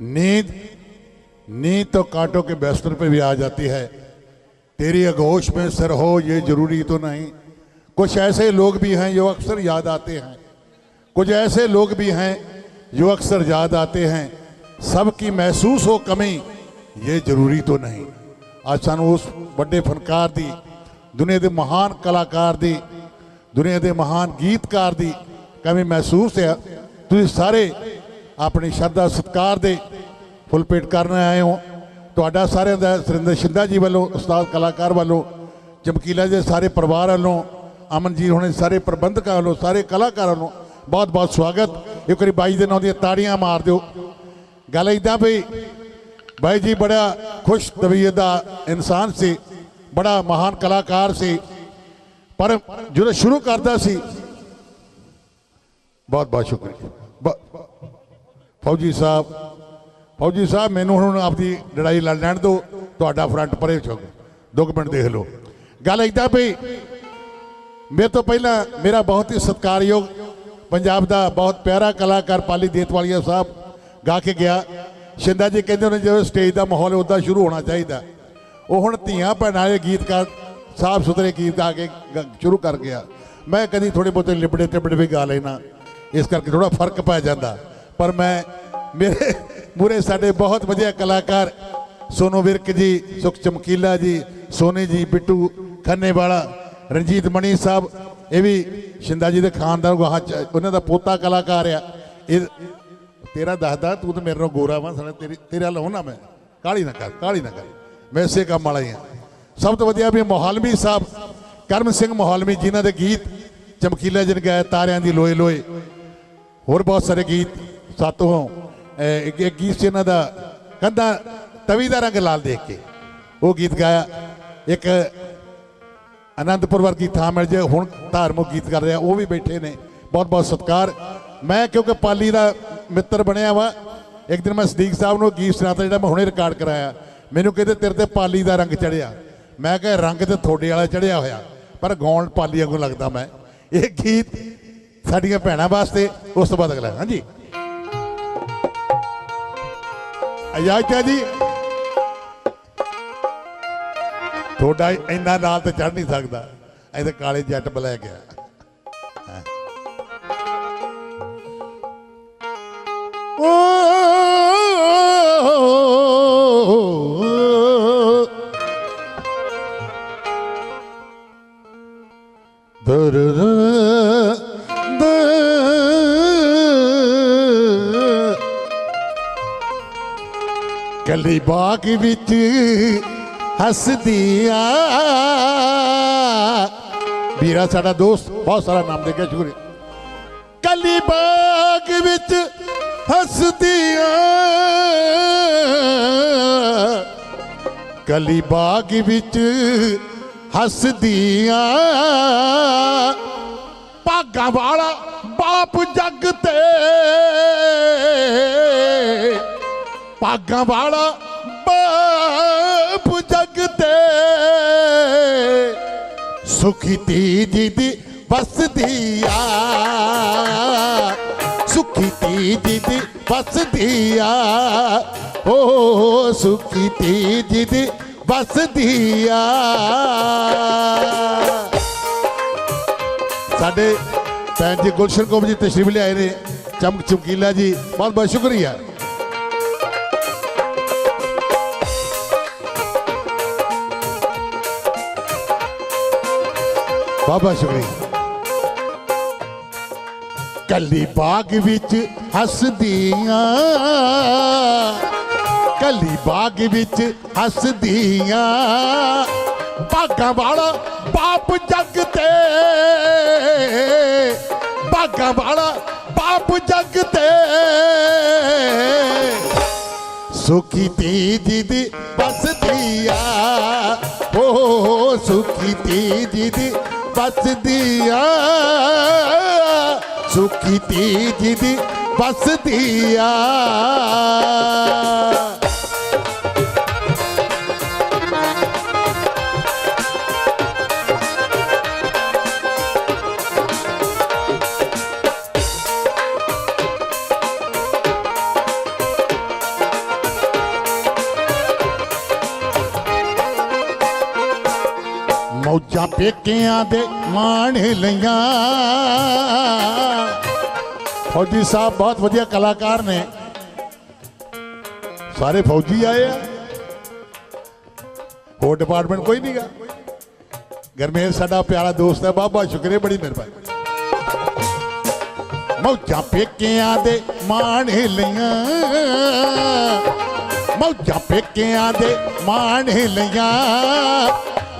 नींद नींद तो कांटों के बिस्तर पे भी आ जाती है तेरी आगोश में सर हो ये जरूरी तो नहीं कुछ ऐसे लोग भी हैं जो अक्सर याद आते हैं कुछ ऐसे लोग भी हैं जो अक्सर याद आते हैं सबकी महसूस हो कमी ये ਜ਼ਰੂਰੀ ਤੋਂ ਨਹੀਂ ਅੱਜ ਸਾਨੂੰ ਉਸ ਵੱਡੇ ਫਨਕਾਰ ਦੀ ਦੁਨੀਆ ਦੇ ਮਹਾਨ ਕਲਾਕਾਰ ਦੀ ਦੁਨੀਆ ਦੇ ਮਹਾਨ ਗੀਤਕਾਰ ਦੀ ਕਮੀ ਮਹਿਸੂਸ ਹੈ ਤੁਸੀਂ ਸਾਰੇ ਆਪਣੀ ਸ਼ਰਧਾ ਸਤਕਾਰ ਦੇ ਫੁੱਲ ਪੇਟ ਕਰਨ ਆਏ ਹੋ। ਤੁਹਾਡਾ ਸਾਰਿਆਂ ਦਾ ਸੁਰਿੰਦਰ ਸ਼ਿੰਦਾ ਜੀ ਵੱਲੋਂ, ਉਸਤਾਦ ਕਲਾਕਾਰ ਵੱਲੋਂ, ਚਮਕੀਲਾ ਦੇ ਸਾਰੇ ਪਰਿਵਾਰ ਵੱਲੋਂ, ਅਮਨ ਜੀ ਹੋਣੇ ਸਾਰੇ ਪ੍ਰਬੰਧਕਾਂ ਵੱਲੋਂ, ਸਾਰੇ ਕਲਾਕਾਰਾਂ ਵੱਲੋਂ ਬਹੁਤ ਬਹੁਤ ਸਵਾਗਤ। ਇੱਕ ਵਾਰੀ ਬਾਈ ਦੇ ਨਾਂ ਦੀਆਂ ਤਾੜੀਆਂ ਮਾਰ ਦਿਓ। ਗੱਲ ਇਦਾਂ ਵੀ ਬਾਈ ਜੀ ਬੜਾ ਖੁਸ਼ ਤਬੀਅਤ ਦਾ ਇਨਸਾਨ ਸੀ, ਬੜਾ ਮਹਾਨ ਕਲਾਕਾਰ ਸੀ, ਪਰ ਜਦੋਂ ਸ਼ੁਰੂ ਕਰਦਾ ਸੀ ਬਹੁਤ ਬਹੁਤ ਸ਼ੁਕਰੀਆ। ਫੌਜੀ ਸਾਹਿਬ ਫੌਜੀ ਸਾਹਿਬ, ਮੈਨੂੰ ਹੁਣ ਆਪਦੀ ਲੜਾਈ ਲੜ ਲੈਣ ਦਿਓ, ਤੁਹਾਡਾ ਫਰੰਟ ਪਰੇ ਚੁੱਕ ਦੋ ਕੁ ਮਿੰਟ ਦੇਖ ਲਓ। ਗੱਲ ਇਦਾਂ ਵੀ, ਮੇਰੇ ਤੋਂ ਪਹਿਲਾਂ ਮੇਰਾ ਬਹੁਤ ਹੀ ਸਤਿਕਾਰਯੋਗ ਪੰਜਾਬ ਦਾ ਬਹੁਤ ਪਿਆਰਾ ਕਲਾਕਾਰ ਪਾਲੀ ਦੇਤਵਾਲੀਆ ਸਾਹਿਬ ਗਾ ਕੇ ਗਿਆ। ਸ਼ਿੰਦਾ ਜੀ ਕਹਿੰਦੇ ਉਹਨੇ ਜਦੋਂ ਸਟੇਜ ਦਾ ਮਾਹੌਲ ਉਦਾਂ ਸ਼ੁਰੂ ਹੋਣਾ ਚਾਹੀਦਾ। ਉਹ ਹੁਣ ਧੀਆਂ ਭੈਣਾਂ ਵਾਲੇ ਗੀਤਕਾਰ ਸਾਫ਼ ਸੁਥਰੇ ਗੀਤ ਆ ਕੇ ਗ- ਸ਼ੁਰੂ ਕਰ ਗਿਆ। ਮੈਂ ਕਦੀ ਥੋੜੇ ਬਹੁਤੇ ਲਿਬੜੇ ਟਿਬੜੇ ਵੀ ਗਾ ਲੈਣਾ ਇਸ ਕਰਕੇ ਥੋੜਾ ਫ਼ਰਕ ਪੈ ਜਾਂਦਾ। ਪਰ ਮੈਂ ਮੇਰੇ ਮੂਰੇ ਸਾਡੇ ਬਹੁਤ ਵਧੀਆ ਕਲਾਕਾਰ ਸੋਨੂ ਵਿਰਕ ਜੀ ਸੁਖ ਚਮਕੀਲਾ ਜੀ ਸੋਨੀ ਜੀ ਬਿੱਟੂ ਖੰਨੇ ਵਾਲਾ ਰਣਜੀਤ ਮਣੀ ਸਾਹਿਬ ਇਹ ਵੀ ਸ਼ਿੰਦਾ ਜੀ ਦੇ ਖਾਨਦਾਨ ਗਾਹ ਉਹਨਾਂ ਦਾ ਪੋਤਾ ਕਲਾਕਾਰ ਆ। ਇਹ ਤੇਰਾ ਦੱਸਦਾ ਤੂੰ ਤਾਂ ਮੇਰੇ ਨਾਲ ਗੋਰਾ ਵਾ ਸਾਲਾ ਤੇਰੀ ਤੇਰੇ ਨਾਲ ਹੋਣਾ ਮੈਂ। ਕਾਲੀ ਨਾ ਕਰ ਕਾਲੀ ਨਾ ਕਰ। ਮੈਂ ਇਸੇ ਕੰਮ ਵਾਲਾ ਹੀ ਆ। ਸਭ ਤੋਂ ਵਧੀਆ ਵੀ ਮੋਹਾਲਮੀ ਸਾਹਿਬ ਕਰਮ ਸਿੰਘ ਮੋਹਾਲਮੀ ਜਿਨ੍ਹਾਂ ਦੇ ਗੀਤ ਚਮਕੀਲਾ ਜਨ ਗਾਏ ਤਾਰਿਆਂ ਦੀ ਲੋਏ ਲੋਏ ਹੋਰ ਬਹੁਤ ਸਾਰੇ ਗੀਤ ਸਾਤੋਂ ਅਹ, ਇੱਕ ਗੀਤ ਸੀ ਇਹਨਾਂ ਦਾ ਕੰਧਾ ਤਵੀ ਦਾ ਰੰਗ ਲਾਲ ਦੇਖ ਕੇ ਉਹ ਗੀਤ ਗਾਇਆ ਇੱਕ ਆਨੰਦਪੁਰ ਵਰਗੀ ਥਾਂ ਮਿਲ ਜੇ ਹੁਣ ਧਾਰਮਿਕ ਗੀਤ ਕਰ ਰਿਹਾ ਉਹ ਵੀ ਬੈਠੇ ਨੇ ਬਹੁਤ ਬਹੁਤ ਸਤਿਕਾਰ ਮੈਂ ਕਿਉਂਕਿ ਪਾਲੀ ਦਾ ਮਿੱਤਰ ਬਣਿਆ ਵਾ ਇੱਕ ਦਿਨ ਮੈਂ ਸਦੀਕ ਸਾਹਿਬ ਨੂੰ ਗੀਤ ਸੁਣਾਤਾ ਜਿਹੜਾ ਮੈਂ ਹੁਣੇ ਰਿਕਾਰਡ ਕਰਾਇਆ ਮੈਨੂੰ ਕਹਿੰਦੇ ਤੇਰੇ ਤੇ ਪਾਲੀ ਦਾ ਰੰਗ ਚੜਿਆ ਮੈਂ ਕਿਹਾ ਰੰਗ ਤੇ ਤੁਹਾਡੇ ਵਾਲਾ ਚੜਿਆ ਹੋਇਆ ਪਰ ਗਾਉਣ ਪਾਲੀ ਵਾਂਗੂ ਲੱਗਦਾ ਮੈਂ ਇਹ ਗੀਤ ਸਾਡੀਆਂ ਭੈਣਾਂ ਵਾਸਤੇ ਉਸ ਤੋਂ ਬਾਅਦ ਅਗਲਾ ਹਾਂਜੀ ਅਜਾਜ਼ਤ ਜੀ? ਤੁਹਾਡਾ ਇੰਨਾ ਨਾਲ ਤੇ ਚੜ ਨਹੀਂ ਸਕਦਾ। ਐ ਤੇ ਕਾਲੇ ਜੱਟ ਬਲੈਕ ਆ ਹੈਂ। ਓ ਦਰ ਗਲੀ ਬਾਗ ਵਿੱਚ ਹੱਸਦੀਆਂ। ਵੀਰਾ ਸਾਡਾ ਦੋਸਤ, ਬਹੁਤ ਸਾਰਾ ਨਾਮ ਦੇ ਗਿਆ ਸ਼ੁਕਰੀਆ। ਕੱਲੀ ਬਾਗ ਵਿੱਚ ਹੱਸਦੀਆਂ। ਗਲੀ ਬਾਗ ਵਿੱਚ ਹੱਸਦੀਆਂ। ਭਾਗਾਂ ਵਾਲਾ ਬਾਪ ਜੱਗ ਤੇ ਭਾਗਾਂ ਵਾਲਾ ਬਾਪ ਜੱਗ ਤੇ ਸੁਖੀ ਤੀਜੀ ਦੀ ਵਸਦੀ ਆ। ਸੁਖੀ ਤੀਜੀ ਦੀ ਵਸਦੀ ਆ। ਓ ਸੁਖੀ ਤੀਜੀ ਦੀ ਵਸਦੀ ਆ। ਸਾਡੇ ਭੈਣ ਜੀ ਗੁਲਸ਼ਨ ਕੌਰ ਜੀ ਤਸ਼ਰੀਫ ਲਿਆਏ ਨੇ। ਚਮਕ ਚਮਕੀਲਾ ਜੀ, ਬਹੁਤ ਬਹੁਤ ਸ਼ੁਕਰੀਆ। ਬਾਬਾ ਸ਼ੁਕਰੀਆ। ਕੱਲੀ ਬਾਗ ਵਿੱਚ ਹੱਸਦੀਆਂ, ਕੱਲੀ ਬਾਗ ਵਿੱਚ ਹੱਸਦੀਆਂ। ਬਾਗਾਂ ਵਾਲਾ ਬਾਪ ਜੱਗ ਤੇ, ਬਾਗਾਂ ਵਾਲਾ ਬਾਪ ਜੱਗ ਤੇ। ਸੁਖੀ ਤੀ ਦੀਦੀ ਬਸਦੀ ਆ, ਓ ਸੁਖੀ ਤੀ ਦੀਦੀ ਬਸਦੀ ਆ। ਸੁਖੀ ਤੀਜੀ ਦੀ ਬਸਦੀ ਆ। ਮੌਜਾਂ ਪੇਕਿਆਂ ਦੇ ਮਾਣ ਲਈਆਂ। ਫੌਜੀ ਸਾਹਿਬ ਬਹੁਤ ਵਧੀਆ ਕਲਾਕਾਰ ਨੇ। ਸਾਰੇ ਫੌਜੀ ਆਏ ਆ। ਹੋਰ ਡਿਪਾਰਟਮੈਂਟ ਕੋਈ ਨਹੀਂਗਾ ਗਰਮੇਲ, ਸਾਡਾ ਪਿਆਰਾ ਦੋਸਤ ਹੈ। ਬਾਬਾ ਬਹੁਤ ਸ਼ੁਕਰੀਆ, ਬੜੀ ਮਿਹਰਬਾਨੀ। ਮੌਜਾਂ ਪੇਕਿਆਂ ਦੇ ਮਾਣ ਲਈਆਂ। ਮੌਜਾਂ ਪੇਕਿਆਂ ਦੇ ਮਾਣ ਲਈਆਂ।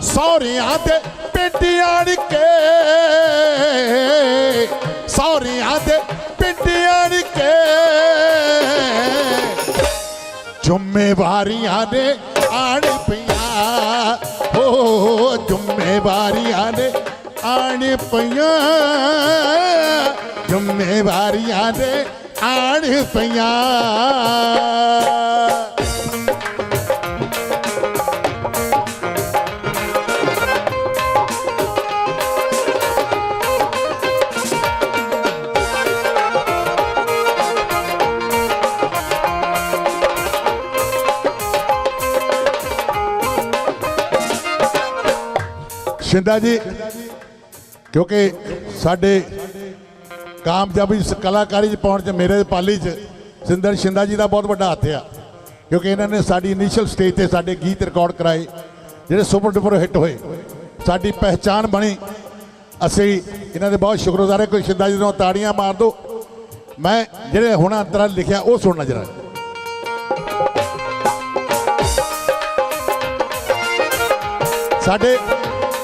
ਸੌਰਿਆਂ ਦੇ ਪਿੰਡੀਆਂ ਕੇ ਸੌਰਿਆਂ ਦੇ ਪਿੰਡਿਆਂ ਕੇ ਜ਼ਿੰਮੇਵਾਰੀਆਂ ਨੇ ਆਣ ਪਈਆਂ ਹੋ ਜ਼ਿੰਮੇਵਾਰੀਆਂ ਨੇ ਆਣ ਪਈਆਂ। ਜ਼ਿੰਮੇਵਾਰੀਆਂ ਨੇ ਆਣ ਪਈਆਂ। ਸ਼ਿੰਦਾ ਜੀ। ਕਿਉਂਕਿ ਸਾਡੇ ਕਾਮਯਾਬੀ ਕਲਾਕਾਰੀ ਚ ਪਾਉਣ ਚ ਮੇਰੇ ਪਾਲੀ ਚ ਸਿੰਦਰ ਸ਼ਿੰਦਾ ਜੀ ਦਾ ਬਹੁਤ ਵੱਡਾ ਹੱਥ ਆ। ਕਿਉਂਕਿ ਇਹਨਾਂ ਨੇ ਸਾਡੀ ਇਨੀਸ਼ੀਅਲ ਸਟੇਜ ਤੇ ਸਾਡੇ ਗੀਤ ਰਿਕਾਰਡ ਕਰਾਏ, ਜਿਹੜੇ ਸੁਪਰ ਡੁਪਰ ਹਿੱਟ ਹੋਏ। ਸਾਡੀ ਪਹਿਚਾਨ ਬਣੀ। ਅਸੀਂ ਇਹਨਾਂ ਦੇ ਬਹੁਤ ਸ਼ੁਕਰਗੁਜ਼ਾਰ ਹਾਂ। ਕੋਈ ਸ਼ਿੰਦਾ ਜੀ ਨੂੰ ਤਾੜੀਆਂ ਮਾਰ ਦਿਓ ਮੈਂ ਜਿਹੜੇ ਹੁਣ ਅੰਤਰਾ ਲਿਖਿਆ, ਉਹ ਸੁਣਨਾ ਜਰਾ ਸਾਡੇ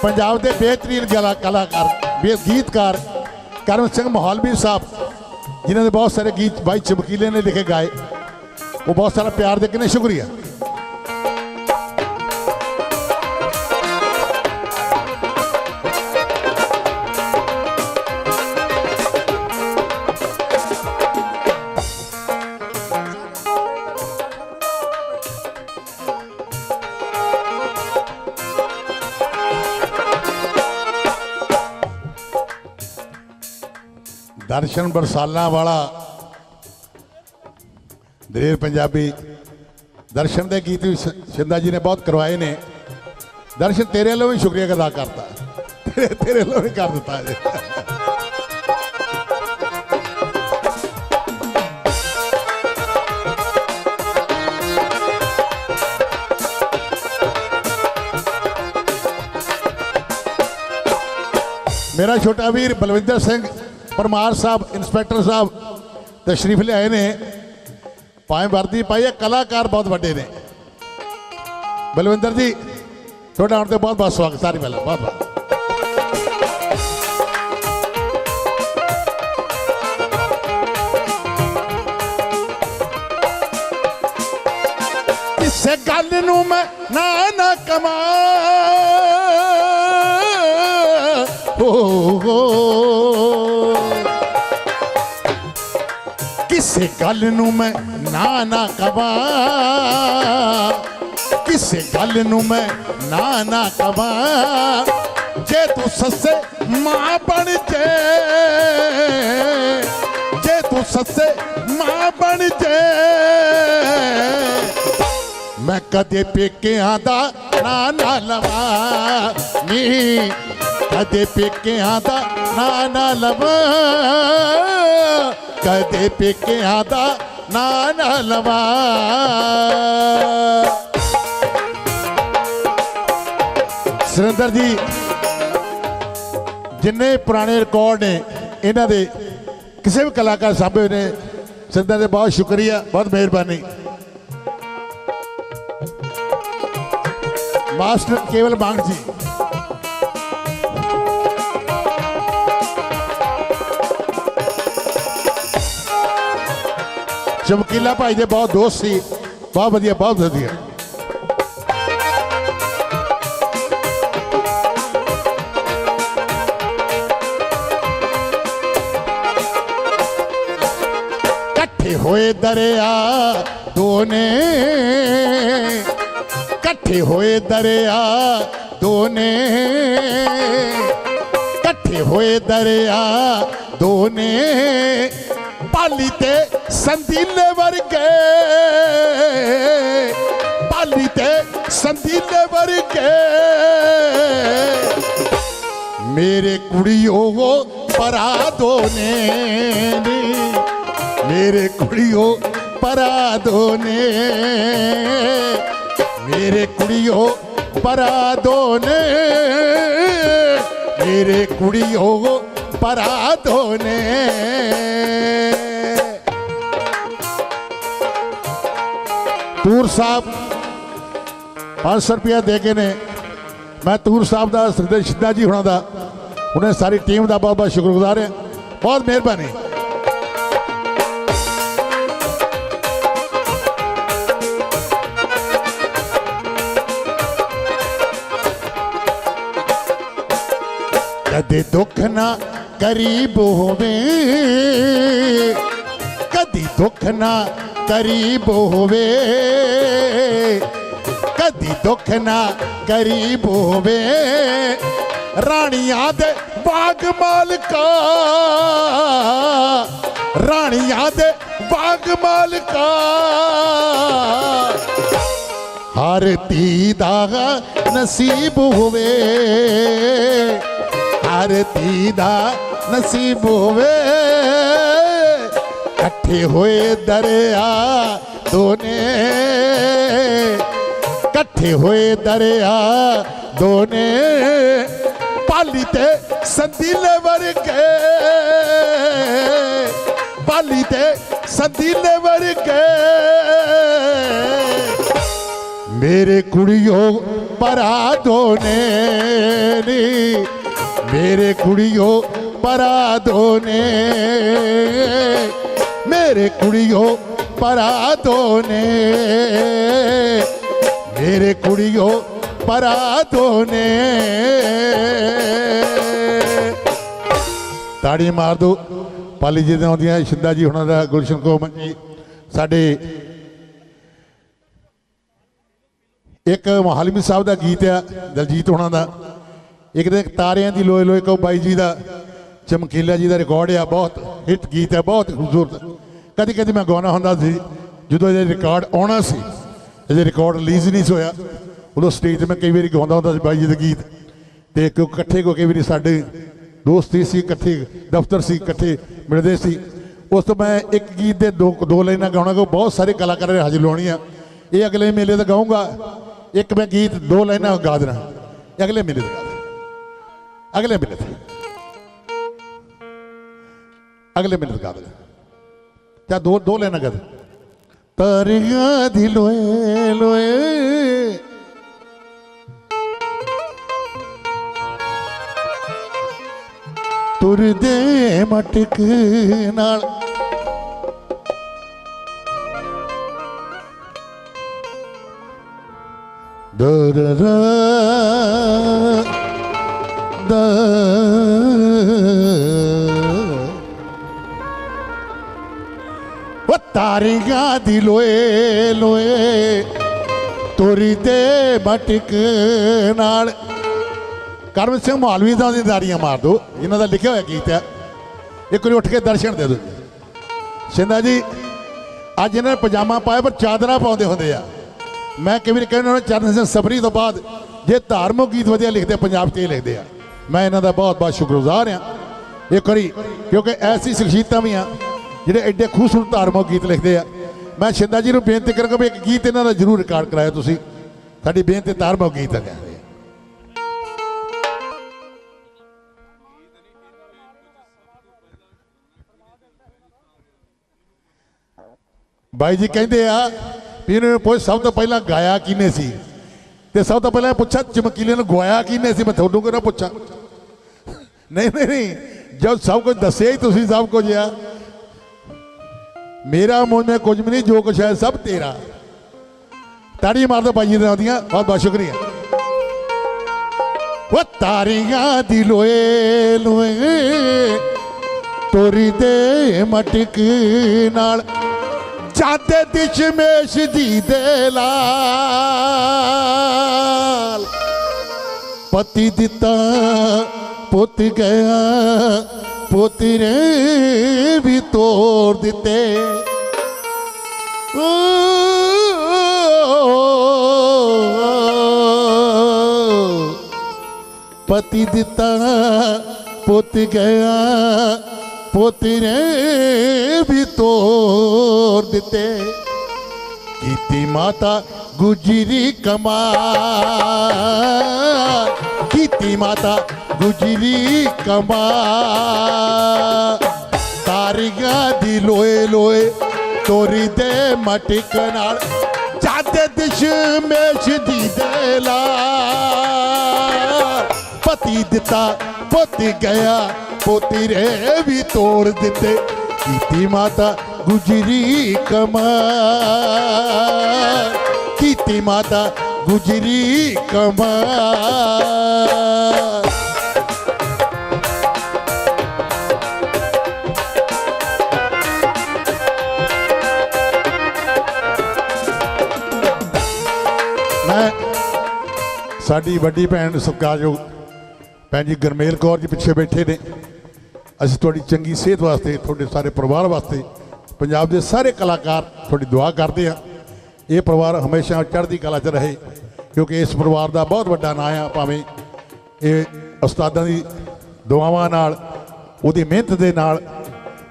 ਪੰਜਾਬ ਦੇ ਬਿਹਤਰੀਨ ਗਲਾ, ਕਲਾਕਾਰ, ਬੇ, ਗੀਤਕਾਰ ਕਰਮ ਸਿੰਘ ਮਹਾਲਵੀ ਸਾਹਿਬ, ਜਿਨ੍ਹਾਂ ਦੇ ਬਹੁਤ ਸਾਰੇ ਗੀਤ ਬਾਈ ਚਮਕੀਲੇ ਨੇ ਲਿਖੇ ਗਾਏ। ਉਹ ਬਹੁਤ ਸਾਰਾ ਪਿਆਰ ਦੇ ਕੇ ਨੇ, ਸ਼ੁਕਰੀਆ। ਦਰਸ਼ਨ ਬਰਸਾਲਾਂ ਵਾਲਾ ਦਲੇਰ ਪੰਜਾਬੀ ਦਰਸ਼ਨ ਦੇ ਗੀਤ ਵੀ ਸ਼ਿੰਦਾ ਜੀ ਨੇ ਬਹੁਤ ਕਰਵਾਏ ਨੇ। ਦਰਸ਼ਨ ਤੇਰੇ ਵੱਲੋਂ ਵੀ ਸ਼ੁਕਰੀਆ ਅਦਾ ਕਰਤਾ। ਤੇਰੇ ਤੇਰੇ ਵੱਲੋਂ ਵੀ ਕਰ ਦਿੱਤਾ ਜੀ। ਮੇਰਾ ਛੋਟਾ ਵੀਰ ਬਲਵਿੰਦਰ ਸਿੰਘ ਪਰਮਾਰ ਸਾਹਿਬ ਇੰਸਪੈਕਟਰ ਸਾਹਿਬ ਤਸ਼ਰੀਫ ਲਿਆਏ ਨੇ ਪਾਏ ਵਰਦੀ ਪਾਈ ਹੈ ਕਲਾਕਾਰ ਬਹੁਤ ਵੱਡੇ ਨੇ ਬਲਵਿੰਦਰ ਜੀ ਤੁਹਾਡਾ ਆਉਣ ਤੇ ਬਹੁਤ ਬਹੁਤ ਸਵਾਗਤ ਸਾਰੀ ਪਹਿਲਾਂ ਬਹੁਤ ਬਹੁਤ ਕਿਸੇ ਗੱਲ ਨੂੰ ਮੈਂ ਨਾ ਨਾ ਕਮਾ ਹੋ ਹੋ ਕਿਸੇ ਗੱਲ ਨੂੰ ਮੈਂ ਨਾ ਨਾ ਕਵਾ। ਕਿਸੇ ਗੱਲ ਨੂੰ ਮੈਂ ਨਾ ਨਾ ਕਵਾ। ਜੇ ਤੂੰ ਸੱਸੇ ਮਾਂ ਬਣ ਜੇ ਜੇ ਤੂੰ ਸੱਸੇ ਮਾਂ ਬਣ ਜੇ, ਮੈਂ ਕਦੇ ਪੇਕਿਆਂ ਦਾ ਨਾਂ ਨਾ ਲਵਾਂ। ਨੀ, ਕਦੇ ਪੇਕਿਆਂ ਦਾ ਨਾਂ ਨਾ ਲਵਾਂ। ਕਦੇ ਪੇਕਿਆਂ ਦਾ ਨਾਂ ਨਾ ਲਵਾਂ ਸੁਰਿੰਦਰ ਜੀ ਜਿੰਨੇ ਪੁਰਾਣੇ ਰਿਕਾਰਡ ਨੇ ਇਹਨਾਂ ਦੇ ਕਿਸੇ ਵੀ ਕਲਾਕਾਰ ਸਾਹਮਣੇ ਨੇ ਸੁਰਿੰਦਰ ਦੇ ਬਹੁਤ ਸ਼ੁਕਰੀਆ ਬਹੁਤ ਮਿਹਰਬਾਨੀ ਮਾਸਟਰ ਕੇਵਲ ਮੰਗ ਜੀ ਚਮਕੀਲਾ ਭਾਈ ਦੇ ਬਹੁਤ ਦੋਸਤ ਸੀ, ਬਹੁਤ ਵਧੀਆ ਬਹੁਤ ਵਧੀਆ। ਇਕੱਠੇ ਹੋਏ ਦਰਿਆ ਦੋਨੇ, ਇਕੱਠੇ ਹੋਏ ਦਰਿਆ ਦੋਨੇ, ਇਕੱਠੇ ਹੋਏ ਦਰਿਆ ਦੋਨੇ। ਭਾਲੀ ਤੇ ਸੰਦੀਲੇ ਵਰਗੇ ਭਾਲੀ ਤੇ ਸੰਦੀਲੇ ਵਰਗੇ ਮੇਰੇ ਕੁੜੀਓ ਪਰਾ ਦੋਨੇ ਨੀ ਮੇਰੇ ਕੁੜੀਓ ਪਰਾ ਦੋਨੇ ਮੇਰੇ ਕੁੜੀਓ ਪਰਾ ਦੋਨੇ ਮੇਰੇ ਕੁੜੀਓ ਪਰਾ ਦੋਨੇ ਤੂਰ ਸਾਹਿਬ 500 ਰੁਪਇਆ ਦੇ ਕੇ ਨੇ ਮੈਂ ਤੂਰ ਸਾਹਿਬ ਦਾ ਸਰਦਾਰ ਸਿੱਧਾ ਜੀ ਹੁਣਾਂ ਦਾ ਉਹਨੇ ਸਾਰੀ ਟੀਮ ਦਾ ਬਹੁਤ ਬਹੁਤ ਸ਼ੁਕਰਗੁਜ਼ਾਰ ਹਾਂ ਬਹੁਤ ਮਿਹਰਬਾਨੀ ਕਦੇ ਦੁੱਖ ਨਾ ਕਰੀਬ ਹੋਵੇ, ਕਦੀ ਦੁੱਖ ਨਾ ਕਰੀਬ ਹੋਵੇ, ਕਦੀ ਦੁੱਖ ਨਾ ਕਰੀਬ ਹੋਵੇ, ਰਾਣੀਆਂ ਦੇ ਬਾਗ ਮਾਲਕਾ, ਰਾਣੀਆਂ ਦੇ ਬਾਗ ਮਾਲਕਾ। ਹਰ ਧੀ ਦਾ ਨਸੀਬ ਹੋਵੇ, ਹਰ ਧੀ ਦਾ ਨਸੀਬ ਹੋਵੇ। ਇਕੱਠੇ ਹੋਏ ਦਰਿਆ ਦੋਨੇ। ਇਕੱਠੇ ਹੋਏ ਦਰਿਆ ਦੋਨੇ। ਪਾਲੀ ਤੇ ਸੰਦੀਲੇ ਵਰਗੇ। ਪਾਲੀ ਤੇ ਸੰਦੀਲੇ ਵਰਗੇ। ਮੇਰੇ ਕੁੜੀਓ ਪਰਾ ਦੋਨੇ ਨੀ। ਮੇਰੇ ਕੁੜੀਓ ਪਰਾ ਦੋਨੇ ਮੇਰੇ ਕੁੜੀਓ ਪਰਾ ਦੋਨੇ ਮੇਰੇ ਕੁੜੀਓ ਪਰਾ ਦੋਨੇ ਤਾੜੀ ਮਾਰ ਦੋ, ਪਾਲੀ ਜੀ ਦੇ ਆਉਂਦੀਆਂ, ਸ਼ਿੰਦਾ ਜੀ ਹੁਣਾਂ ਦਾ, ਗੁਲਸ਼ਨ ਕੋਮਨ ਜੀ, ਸਾਡੇ ਇੱਕ ਮਹਾਲਮੀ ਸਾਹਿਬ ਦਾ ਗੀਤ ਆ, ਦਲਜੀਤ ਹੁਣਾਂ ਦਾ। ਇੱਕ ਦੇ ਤਾਰਿਆਂ ਦੀ ਲੋਏ ਲੋਏ ਕੋ ਬਾਈ ਜੀ ਦਾ। ਚਮਕੀਲਾ ਜੀ ਦਾ ਰਿਕਾਰਡ ਆ, ਬਹੁਤ ਹਿੱਟ ਗੀਤ ਹੈ ਬਹੁਤ ਖੂਬਸੂਰਤ। ਕਦੀ ਕਦੀ ਮੈਂ ਗਾਉਣਾ ਹੁੰਦਾ ਸੀ, ਜਦੋਂ ਇਹ ਰਿਕਾਰਡ ਆਉਣਾ ਸੀ ਇਹ ਰਿਕਾਰਡ ਰਿਲੀਜ਼ ਨਹੀਂ ਸੀ ਹੋਇਆ, ਉਦੋਂ ਸਟੇਜ ਤੇ ਮੈਂ ਕਈ ਵਾਰੀ ਗਾਉਂਦਾ ਹੁੰਦਾ ਸੀ ਬਾਈ ਜੀ ਦੇ ਗੀਤ। ਤੇ ਕਿਉਂ ਇਕੱਠੇ ਕੋ ਕਈ ਵਾਰੀ ਸਾਡੇ ਦੋਸਤੀ ਸੀ, ਇਕੱਠੇ ਦਫ਼ਤਰ ਸੀ, ਇਕੱਠੇ ਮਿਲਦੇ ਸੀ, ਉਸ ਤੋਂ ਮੈਂ ਇੱਕ ਗੀਤ ਦੇ ਦੋ ਦੋ ਲਾਈਨਾਂ ਗਾਉਣਾ ਕੋ ਬਹੁਤ ਸਾਰੇ ਕਲਾਕਾਰਾਂ ਨੇ ਹਾਜ਼ਰ ਲਾਉਣੀਆਂ ਇਹ ਅਗਲੇ ਮੇਲੇ ਤੇ ਗਾਉਂਗਾ ਇੱਕ ਮੈਂ ਗੀਤ ਦੋ ਲਾਈਨਾਂ ਗਾ ਦੇਣਾ ਅਗਲੇ ਮੇਲੇ ਤੇ ਅਗਲੇ ਮੇਲੇ ਤੇ। ਅਗਲੇ ਮੇਲੇ ਤੇ ਗਾ ਦੇਣਾ ਚਾ ਦੋ ਦੋ ਲਾਈਨਾਂ ਗਾ ਦੇ ਤਰੀਆਂ ਦੀ ਲੋਏ ਲੋਏ ਤੁਰਦੇ ਮਟਕ ਨਾਲ ਦਰ ਰ ਦ ਉਹ ਤਾਰੀਆਂ ਦੀ ਲੋਏ ਲੋਏ, ਤੋਰੀ ਤੇ ਮਟਕ ਨਾਲ। ਕਰਮ ਸਿੰਘ ਮਾਲਵੀ ਦਾ ਦੀ ਮਾਰ ਦੋ ਇਹਨਾਂ ਦਾ ਲਿਖਿਆ ਹੋਇਆ ਗੀਤ ਹੈ। ਇੱਕ ਵਾਰੀ ਉੱਠ ਕੇ ਦਰਸ਼ਨ ਦੇ ਦਿਓ। ਸਿੰਦਾ ਜੀ, ਅੱਜ ਇਹਨਾਂ ਨੇ ਪਜਾਮਾ ਪਾਇਆ, ਪਰ ਚਾਦਰਾ ਪਾਉਂਦੇ ਹੁੰਦੇ ਆ। ਮੈਂ ਕਿਵੇਂ ਕਹਿੰਦਾ ਉਹਨਾਂ ਚਰਨ ਸਿੰਘ ਸਬਰੀ ਤੋਂ ਬਾਅਦ ਜੇ ਧਾਰਮਿਕ ਗੀਤ ਵਧੀਆ ਲਿਖਦੇ, ਪੰਜਾਬ 'ਚ ਇਹ ਲਿਖਦੇ ਆ। ਮੈਂ ਇਹਨਾਂ ਦਾ ਬਹੁਤ ਬਹੁਤ ਸ਼ੁਕਰਗੁਜ਼ਾਰ ਆ ਇੱਕ ਵਾਰੀ, ਕਿਉਂਕਿ ਐਸੀ ਸ਼ਖਸੀਅਤਾਂ ਵੀ ਆ ਜਿਹੜੇ ਐਡੇ ਖੂਬਸੂਰਤ ਧਾਰਮਿਕ ਗੀਤ ਲਿਖਦੇ ਆ। ਮੈਂ ਸ਼ਿੰਦਾ ਜੀ ਨੂੰ ਬੇਨਤੀ ਕਰਾਂਗਾ ਵੀ ਇੱਕ ਗੀਤ ਇਹਨਾਂ ਦਾ ਜ਼ਰੂਰ ਰਿਕਾਰਡ ਕਰਾਇਆ ਤੁਸੀਂ। ਸਾਡੀ ਬੇਨਤੀ ਧਾਰਮਿਕ ਗੀਤ ਹੈ ਬਾਈ ਜੀ ਕਹਿੰਦੇ ਆ ਵੀ ਇਹਨਾਂ ਨੂੰ ਪੁੱਛ, ਸਭ ਤੋਂ ਪਹਿਲਾਂ ਗਾਇਆ ਕਿਹਨੇ ਸੀ? ਤੇ ਸਭ ਤੋਂ ਪਹਿਲਾਂ ਪੁੱਛਿਆ ਚਮਕੀਲੇ ਨੂੰ ਗਵਾਇਆ ਕਿਹਨੇ ਸੀ? ਮੈਂ ਤੁਹਾਨੂੰ ਕਿਉਂ ਪੁੱਛਾਂ? ਨਹੀਂ ਨਹੀਂ। ਜਦ ਸਭ ਕੁਝ ਦੱਸਿਆ ਹੀ ਤੁਸੀਂ ਸਭ ਕੁਝ ਆ। ਮੇਰਾ ਮੂੰਹ में ਕੁਝ ਵੀ ਨਹੀਂ, ਜੋ ਕੁਛ ਹੈ ਸਭ ਤੇਰਾ। ਤਾੜੀ ਮਾਰ ਦੋ ਬਾਈ ਦੇ ਦੀਆਂ, ਬਹੁਤ ਬਹੁਤ ਸ਼ੁਕਰੀਆ। ਉਹ ਤਾਰੀਆਂ ਦੀ ਲੋਏ ਲੋਏ, ਤੋਰੀ ਦੇ ਮਟਕ ਨਾਲ ਚਾਹਤੇ ਦਿਸ਼ਮੇਸ਼ ਜੀ ਦੇ ਲਾਲ। ਪਤੀ ਦਿੱਤਾ, ਪੁੱਤ ਗਿਆ ਪੋਤਰੇ ਵੀ ਤੋੜ ਦਿੱਤੇ। ਪਤੀ ਦਿੱਤਾ ਪੁੱਤ ਗਿਆ, ਪੋਤਰੇ ਵੀ ਤੋੜ ਦਿੱਤੇ। ਕੀਤੀ ਮਾਤਾ ਗੁਜਰੀ ਕਮਾ ਕੀਤੀ ਮਾਤਾ ਗੁਜਰੀ ਕਮਾ। ਤਾਰੀਆਂ ਦੀ ਲੋਏ ਲੋਏ, ਤੋਰੀ ਦੇ ਮਟਿਕ ਨਾਲ, ਜਾਦੇ ਦਸ਼ਮੇਸ਼ ਦੀ ਦੇ ਪਤੀ ਦਿੱਤਾ, ਪੋਤੀ ਗਿਆ ਪੋਤਰੇ ਵੀ ਤੋੜ ਦਿੱਤੇ, ਕੀਤੀ ਮਾਤਾ ਗੁਜਰੀ ਕਮਾ। ਕੀਤੀ ਮਾਤਾ ਗੁਜਰੀ ਕਮਾ। ਸਾਡੀ ਵੱਡੀ ਭੈਣ ਸਤਿਕਾਰਯੋਗ ਭੈਣ ਜੀ ਗਰਮੇਲ ਕੌਰ ਜੀ ਪਿੱਛੇ ਬੈਠੇ ਨੇ। ਅਸੀਂ ਤੁਹਾਡੀ ਚੰਗੀ ਸਿਹਤ ਵਾਸਤੇ, ਤੁਹਾਡੇ ਸਾਰੇ ਪਰਿਵਾਰ ਵਾਸਤੇ, ਪੰਜਾਬ ਦੇ ਸਾਰੇ ਕਲਾਕਾਰ ਤੁਹਾਡੀ ਦੁਆ ਕਰਦੇ ਆ ਇਹ ਪਰਿਵਾਰ ਹਮੇਸ਼ਾ ਚੜ੍ਹਦੀ ਕਲਾ 'ਚ ਰਹੇ, ਕਿਉਂਕਿ ਇਸ ਪਰਿਵਾਰ ਦਾ ਬਹੁਤ ਵੱਡਾ ਨਾਂ ਆ ਭਾਵੇਂ ਇਹ ਉਸਤਾਦਾਂ ਦੀ ਦੁਆਵਾਂ ਨਾਲ, ਉਹਦੀ ਮਿਹਨਤ ਦੇ ਨਾਲ,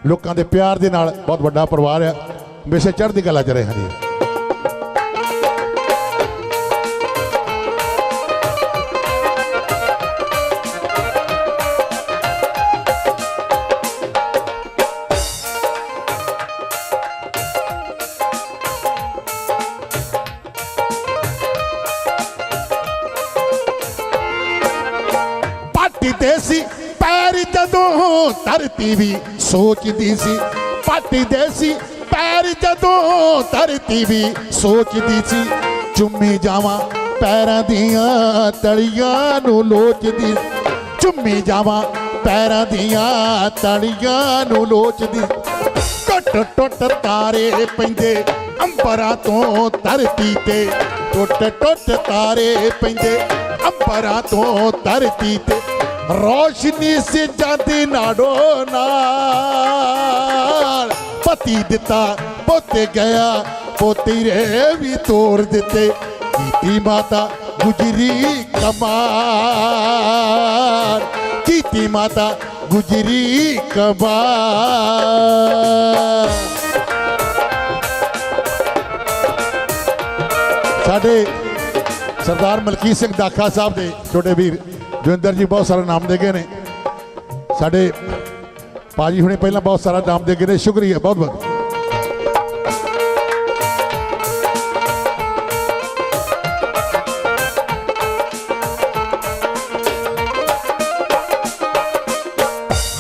ਲੋਕਾਂ ਦੇ ਪਿਆਰ ਦੇ ਨਾਲ ਬਹੁਤ ਵੱਡਾ ਪਰਿਵਾਰ ਆ। ਹਮੇਸ਼ਾ ਚੜ੍ਹਦੀ ਕਲਾ 'ਚ ਰਹੇ ਹਾਂ ਜੀ। ਪੱਟ ਸੀ, ਪੈਰ ਜਦੋਂ ਧਰਤੀ ਵੀ ਸੋਚਦੀ ਸੀ, ਪੱਟ ਦੇ ਸੀ, ਪੈਰ ਜਦੋਂ ਧਰਤੀ ਵੀ ਸੋਚਦੀ ਸੀ, ਚੁੰਮੀ ਜਾਵਾਂ ਪੈਰਾਂ ਦੀਆਂ ਤਲੀਆਂ ਨੂੰ ਲੋਚਦੀ, ਚੁੰਮੀ ਜਾਵਾਂ ਪੈਰਾਂ ਦੀਆਂ ਤਲੀਆਂ ਨੂੰ ਲੋਚਦੀ। ਟੁੱਟ ਟੁੱਟ ਤਾਰੇ ਪੈਂਦੇ ਅੰਬਰਾਂ ਤੋਂ ਧਰਤੀ ਤੇ, ਟੁੱਟ ਟੁੱਟ ਤਾਰੇ ਪੈਂਦੇ ਅੰਬਰਾਂ ਤੋਂ ਧਰਤੀ ਤੇ। ਰੋਸ਼ਨੀ ਸੇ ਜਾਂਦੀ ਨਾੜੋ ਨਾਲ ਪਤੀ ਦਿੱਤਾ ਪੁੱਤ ਗਿਆ ਪੋਤਰੇ ਵੀ ਤੋੜ ਦਿੱਤੇ ਕੀਤੀ ਮਾਤਾ ਗੁਜਰੀ ਕਮਾਲ ਕੀਤੀ ਮਾਤਾ ਗੁਜਰੀ ਕਮਾਲ ਸਾਡੇ ਸਰਦਾਰ ਮਲਕੀਤ ਸਿੰਘ ਦਾਖਾ ਸਾਹਿਬ ਦੇ ਛੋਟੇ ਵੀਰ ਜੋਇੰਦਰ ਜੀ ਬਹੁਤ ਸਾਰਾ ਨਾਮ ਦੇ ਗਏ ਨੇ। ਸਾਡੇ ਪਾਜੀ ਹੁਣੇ ਪਹਿਲਾਂ ਬਹੁਤ ਸਾਰਾ ਨਾਮ ਦੇ ਗਏ ਨੇ। ਸ਼ੁਕਰੀਆ, ਬਹੁਤ ਬਹੁਤ।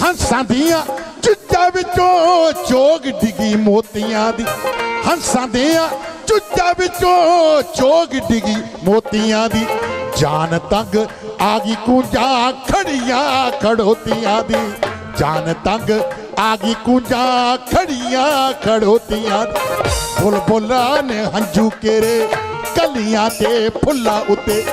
ਹੰਸਾਂ ਦੀਆਂ ਚੁੱਚਾਂ ਵਿੱਚੋਂ ਚੋਗ ਡਿੱਗੀ ਮੋਤੀਆਂ ਦੀ। ਹੰਸਾਂ ਦੀਆਂ ਚੁੱਚਾਂ ਵਿੱਚੋਂ ਚੋਗ ਡਿੱਗੀ ਮੋਤੀਆਂ ਦੀ। ਜਾਨ ਤੰਗ ਆ ਗਈ ਕੁੰਜਾ ਖੜੀਆਂ ਖੜੋਤੀਆਂ ਦੀ। ਜਾਨ ਤੰਗ ਆ ਗਈ ਕੁੰਜਾ ਖੜੀਆਂ ਖੜੋਤੀਆਂ ਦੀ। ਬੁਲ ਬੁਲਾਂ ਨੇ ਹੰਝੂ ਕੇਰੇ, ਕਲੀਆਂ ਤੇ ਫੁੱਲਾਂ ਉੱਤੇ।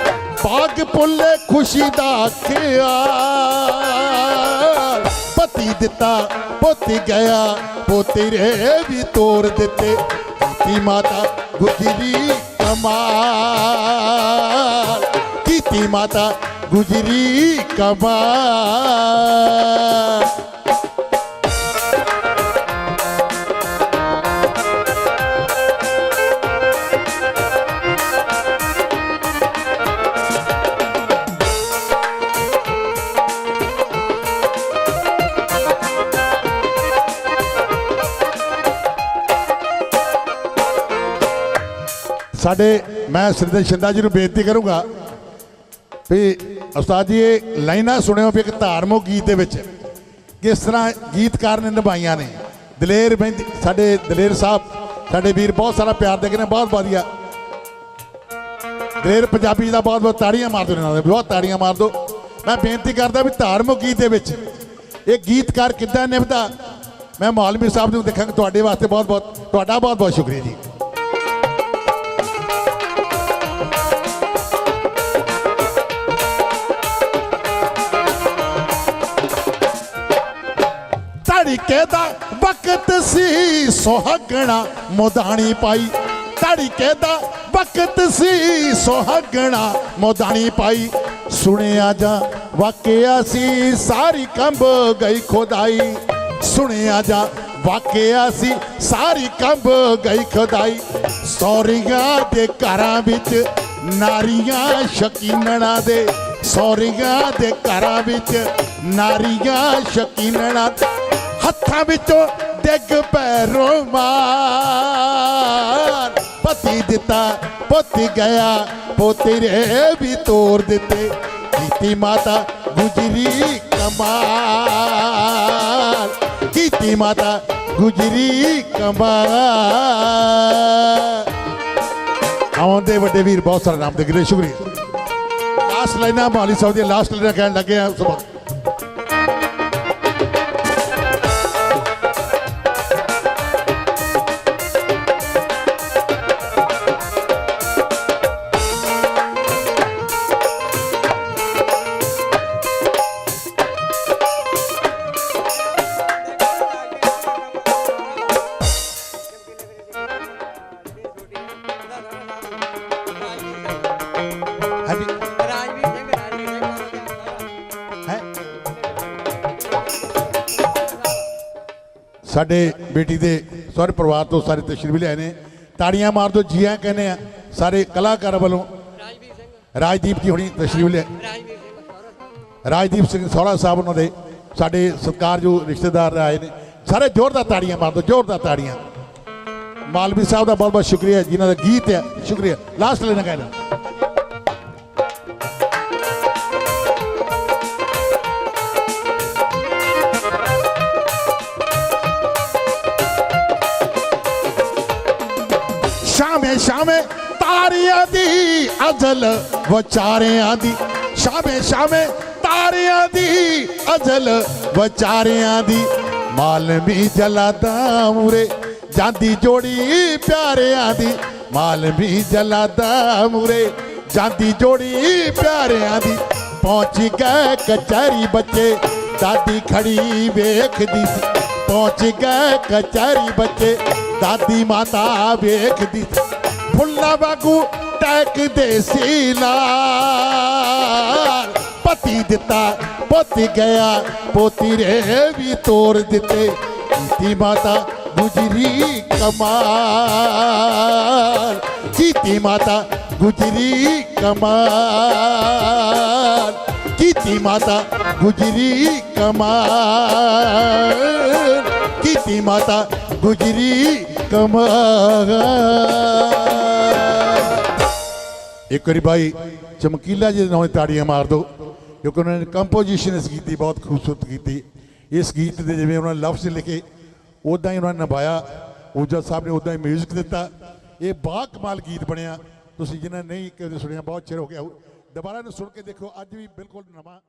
ਬਾਗ ਪੁੱਲੇ ਖੁਸ਼ੀ ਦਾ ਖਿਆਲ। ਪਤੀ ਦਿੱਤਾ, ਪੋਤੀ ਗਿਆ ਪੋਤਰੇ ਵੀ ਤੋੜ ਦਿੱਤੇ। ਕੀਤੀ ਮਾਤਾ ਗੁਜਰੀ ਕਮਾਲ। ਕੀਤੀ ਮਾਤਾ ਗੁਜਰੀ ਕਮਾਲ ਸਾਡੇ ਮੈਂ ਸ੍ਰੀਦਰ ਸ਼ਿੰਦਾ ਜੀ ਨੂੰ ਬੇਨਤੀ ਕਰੂੰਗਾ ਵੀ ਉਸਤਾਦ ਜੀ, ਇਹ ਲਾਈਨਾਂ ਸੁਣਿਓ ਵੀ ਇੱਕ ਧਾਰਮਿਕ ਗੀਤ ਦੇ ਵਿੱਚ ਕਿਸ ਤਰ੍ਹਾਂ ਗੀਤਕਾਰ ਨੇ ਨਿਭਾਈਆਂ ਨੇ। ਦਲੇਰ ਮਹਿੰਦੀ ਸਾਡੇ ਦਲੇਰ ਸਾਹਿਬ, ਸਾਡੇ ਵੀਰ ਬਹੁਤ ਸਾਰਾ ਪਿਆਰ ਦੇ ਕੇ ਨੇ, ਬਹੁਤ ਵਧੀਆ। ਦਲੇਰ ਪੰਜਾਬੀ ਦਾ ਬਹੁਤ ਬਹੁਤ ਤਾੜੀਆਂ ਮਾਰ ਦਿਓ ਇਹਨਾਂ ਦੇ ਬਹੁਤ ਤਾੜੀਆਂ ਮਾਰ ਦਿਓ ਮੈਂ ਬੇਨਤੀ ਕਰਦਾ ਵੀ ਧਾਰਮਿਕ ਗੀਤ ਦੇ ਵਿੱਚ ਇਹ ਗੀਤਕਾਰ ਕਿੱਦਾਂ ਨਿਭਦਾ, ਮੈਂ ਮੌਲਵੀ ਸਾਹਿਬ ਨੂੰ ਦੇਖਾਂਗਾ, ਤੁਹਾਡੇ ਵਾਸਤੇ ਬਹੁਤ ਬਹੁਤ, ਤੁਹਾਡਾ ਬਹੁਤ ਬਹੁਤ ਸ਼ੁਕਰੀਆ ਜੀ। ਤੜਕੇ ਦਾ ਵਕਤ ਸੀ ਸੁਹਾਗਣਾ, ਮੋਦਾਣੀ ਪਾਈ। ਤੜਕੇ ਦਾ ਵਕਤ ਸੀ ਸੁਹਾਗਣਾ, ਮੋਦਾਣੀ ਪਾਈ। ਸੁਣਿਆ ਜਾ ਵਾਕਿਆ ਸੀ, ਸਾਰੀ ਕੰਬ ਗਈ ਖੁਦਾਈ। ਸੁਣਿਆ ਜਾ ਵਾਕਿਆ ਸੀ, ਸਾਰੀ ਕੰਬ ਗਈ ਖੁਦਾਈ। ਸੌਰੀਆਂ ਦੇ ਘਰਾਂ ਵਿੱਚ, ਨਾਰੀਆਂ ਸ਼ਕੀਨਣਾ ਦੇ। ਸੌਰੀਆਂ ਦੇ ਘਰਾਂ ਵਿੱਚ, ਨਾਰੀਆਂ ਸ਼ਕੀਨਣਾ ਹੱਥਾਂ ਵਿੱਚੋਂ ਡਿੱਗ ਪੈ ਰੋਮਾਨ ਪਤੀ ਦਿੱਤਾ, ਪੁੱਤ ਗਿਆ ਪੋਤਰੇ ਵੀ ਤੋੜ ਦਿੱਤੇ। ਕੀਤੀ ਮਾਤਾ ਗੁਜਰੀ ਕਮਾਲ। ਕੀਤੀ ਮਾਤਾ ਗੁਜਰੀ ਕਮਾਲ। ਆਉਂਦੇ ਵੱਡੇ ਵੀਰ, ਬਹੁਤ ਸਾਰਾ ਨਾਮ ਦੇ ਗਰੇ ਸ਼ੁਕਰੀਆ। ਲਾਸਟ ਲਾਈਨਾਂ ਮੌਲੀ ਸਾਹਿਬ ਦੀ ਲਾਸਟ ਲਾਈਨਾਂ ਕਹਿਣ ਲੱਗੇ ਆ ਸੁਭਾ ਸਾਡੇ ਬੇਟੀ ਦੇ ਸਾਰੇ ਪਰਿਵਾਰ ਤੋਂ ਸਾਰੇ ਤਸ਼ਰੀਫ ਲਿਆਏ ਨੇ। ਤਾੜੀਆਂ ਮਾਰ ਦੋ ਜੀਆਂ ਕਹਿੰਦੇ ਆ ਸਾਰੇ ਕਲਾਕਾਰਾਂ ਵੱਲੋਂ ਸਿੰਘ। ਰਾਜਦੀਪ ਜੀ ਹੁਣੀ ਤਸ਼ਰੀਫ ਲਿਆ ਰਾਜਵੀਰ ਸਿੰਘ ਸੌਰਵ ਰਾਜਦੀਪ ਸਿੰਘ ਸੋਹਲਾ ਸਾਹਿਬ ਉਹਨਾਂ ਦੇ ਸਾਡੇ ਸਤਿਕਾਰਯੋਗ ਰਿਸ਼ਤੇਦਾਰ ਆਏ ਨੇ ਸਾਰੇ ਜ਼ੋਰਦਾਰ ਤਾੜੀਆਂ ਮਾਰ ਦੋ ਜ਼ੋਰਦਾਰ ਤਾੜੀਆਂ। ਮਾਲਵੀ ਸਾਹਿਬ ਦਾ ਬਹੁਤ ਬਹੁਤ ਸ਼ੁਕਰੀਆ ਜਿਨ੍ਹਾਂ ਦਾ ਗੀਤ ਹੈ ਸ਼ੁਕਰੀਆ। ਲਾਸਟ ਲੈਣਾ ਕਹਿਣਾ ਸ਼ਾਮੇ ਤਾਰਿਆਂ ਦੀ ਅਜ਼ਲ, ਵਿਚਾਰਿਆਂ ਦੀ। ਸ਼ਾਮੇ ਸ਼ਾਮੇ ਤਾਰਿਆਂ ਦੀ ਅਜ਼ਲ, ਵਿਚਾਰਿਆਂ ਦੀ। ਮਾਲਮੀ ਜਲਾਦਾ ਮੂਰੇ, ਜਾਂਦੀ ਜੋੜੀ ਪਿਆਰਿਆਂ ਦੀ। ਮਾਲਮੀ ਜਲਾਦਾ ਮੂਰੇ, ਜਾਂਦੀ ਜੋੜੀ ਪਿਆਰਿਆਂ ਦੀ। ਪਹੁੰਚ ਗਏ ਕਚਹਿਰੀ ਬੱਚੇ, ਦਾਦੀ ਖੜੀ ਵੇਖਦੀ ਸੀ। ਪਹੁੰਚ ਗਏ ਕਚਹਿਰੀ ਬੱਚੇ, ਦਾਦੀ ਮਾਤਾ ਵੇਖਦੀ ਸੀ। ਫੁੱਲਾਂ ਵਾਂਗੂ ਟੈਕਦੇ ਸੀ ਲਾਲ ਪਤੀ ਦਿੱਤਾ ਪੁੱਤ ਗਿਆ ਪੋਤੀ ਰੇ ਵੀ ਤੋੜ ਦਿੱਤੇ ਕੀਤੀ ਮਾਤਾ ਗੁਜਰੀ ਕਮਾਲ ਕੀਤੀ ਮਾਤਾ ਗੁਜਰੀ ਕਮਾਲ ਕੀਤੀ ਮਾਤਾ ਗੁਜਰੀ ਕਮਾਲ ਕੀਤੀ ਮਾਤਾ ਗੁਜਰੀ ਕਮਾਲ ਇੱਕ ਵਾਰੀ ਭਾਈ ਚਮਕੀਲਾ ਜੀ ਦੇ ਨਾਂ ਤਾੜੀਆਂ ਮਾਰ ਦਿਓ, ਕਿਉਂਕਿ ਉਹਨਾਂ ਨੇ ਕੰਪੋਜੀਸ਼ਨ ਇਸ ਗੀਤ ਦੀ ਬਹੁਤ ਖੂਬਸੂਰਤ ਕੀਤੀ। ਇਸ ਗੀਤ ਦੇ ਜਿਵੇਂ ਉਹਨਾਂ ਨੇ ਲਫ਼ਜ਼ ਲਿਖੇ ਉਦਾਂ ਹੀ ਉਹਨਾਂ ਨੇ ਨਿਭਾਇਆ, ਊਜਾ ਸਾਹਿਬ ਨੇ ਉਦਾਂ ਹੀ ਮਿਊਜ਼ਿਕ ਦਿੱਤਾ। ਇਹ ਬਾ ਕਮਾਲ ਗੀਤ ਬਣਿਆ। ਤੁਸੀਂ ਜਿਨ੍ਹਾਂ ਨਹੀਂ ਕਦੇ ਸੁਣਿਆ, ਬਹੁਤ ਚਿਰ ਹੋ ਗਿਆ। ਹੋਊ। ਦੁਬਾਰਾ ਨੂੰ ਸੁਣ ਕੇ ਦੇਖੋ, ਅੱਜ ਵੀ ਬਿਲਕੁਲ ਨਵਾਂ